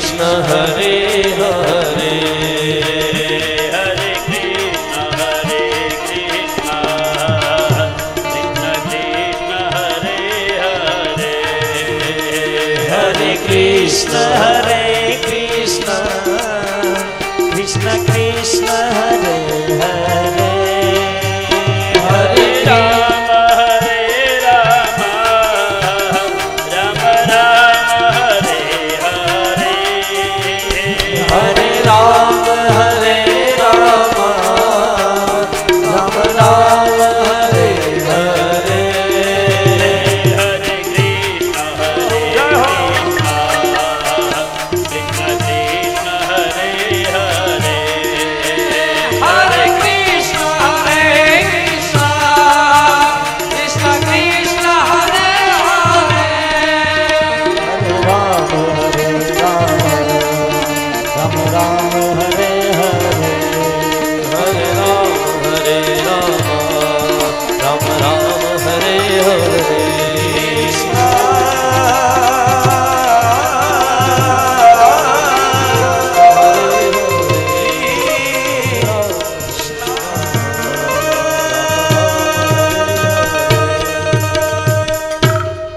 Krishna હરે હરે. હરે Krishna હરે